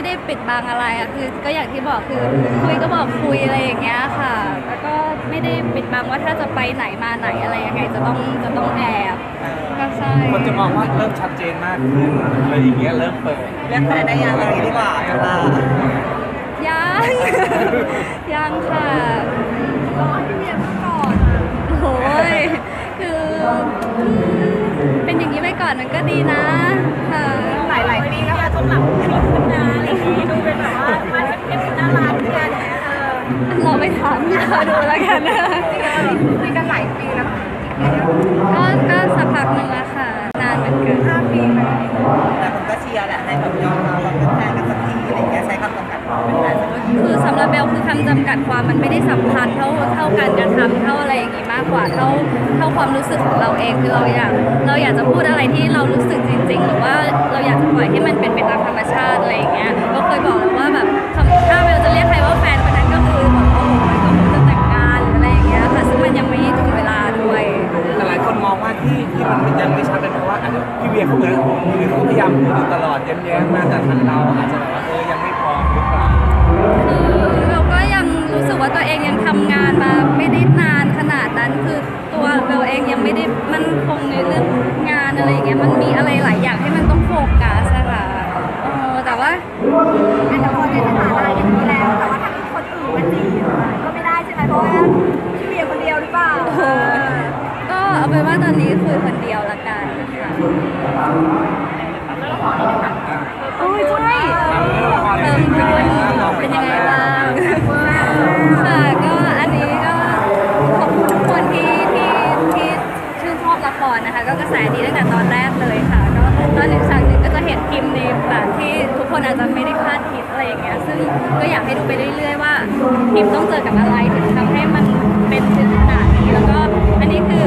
ไม่ได้ปิดบังอะไรอะคือก็อย่างที่บอกคือคุยก็บอกคุยอะไรอย่างเงี้ยค่ะ แล้วก็ไม่ได้ปิดบังว่าถ้าจะไปไหนมาไหนอะไรยังไงจะต้องจะต้องแอบก็ใช่คนจะมองว่าเริ่มชัดเจนมากขึ้นอะไรอย่างเงี้ยเริ่มเปิดเรียกแฟนได้ยังอะไรดีกว่าเวลายัง ยังค่ะรอให้พี่เวียมาก่อนโอ้ยคืออืมเป็นอย่างนี้ไปก่อนมันก็ดีนะค่ะหลายหลายๆปีแล้วค่ะช่วงหลังมีขึ้นนะ อะไรอย่างงี้ดูเป็นแบบว่ามันเป็นน่ารักกันอย่างเงี้ยเออเราไปถามเขาดูแล้วกันนะคุยกันหลายปีแล้วก็ก็สักพักหนึ่งแล้วค่ะ นานเหมือนกันห้าปีไหมแต่ผมก็เชียร์แหละให้แบบยอมเราแบบเป็นแฟนกันสักทีอะไรอย่างเงี้ยใช้คำจำกัดความ เป็นแฟนสักทีคือสำหรับเบลคือคำจำกัดความมันไม่ได้สำคัญเท่าเท่าการกระทำเท่าอะไรอย่างงี้มากกว่าเท่าเท่าความรู้สึกของเราเองคือเราอยากเราอยากจะพูดอะไรที่เรารู้สึกจริง ๆ หรือว่าเราอยากจะปล่อยให้มันเป็นไปตามธรรมชาติอะไรอย่างเงี้ยก็เคยบอกแล้วว่าแบบถ้าเบลจะเรียกใครว่าแฟนคนนั้นก็คือบอกว่าโอ้โหมันก็คงจะแต่งงานหรืออะไรอย่างเงี้ยค่ะซึ่งมันยังไม่ถึงเวลาด้วยแต่หลายคนมองว่าที่ที่มันยังไม่ชัดเป็นเพราะว่าอาจจะพี่เวียเขาเหมือนพี่เวียเขาพยายามพูดอยู่ตลอดแย้มๆมาแต่ทางเราอาจจะ ว่างยังทำงานมาไม่ได้นานขนาดนั้นคือตัวเบลเองยังไม่ได้มั่นคงในเรื่องงานอะไรอย่างเงี้ยมันมีอะไรหลายอย่างที่มันต้องโฟกัสอะค่ะเออแต่ว่าอาจจะพอในสถานะอย่างนี้แล้ว แต่ว่าถ้ามีคนอื่นมาจีบก็ไม่ได้ใช่ไหมเพราะว่าพี่เวียคนเดียวหรือเปล่าก็เอาเป็นว่าตอนนี้คุยคนเดียวละกันค่ะ ทุกคนอาจจะไม่ได้คาดคิดอะไรอย่างเงี้ยซึ่งก็อยากให้ดูไปเรื่อยๆว่าพิมต้องเจอกับอะไรถึงทำให้มันเป็นถึงขนาดนี้แล้วก็อันนี้คือ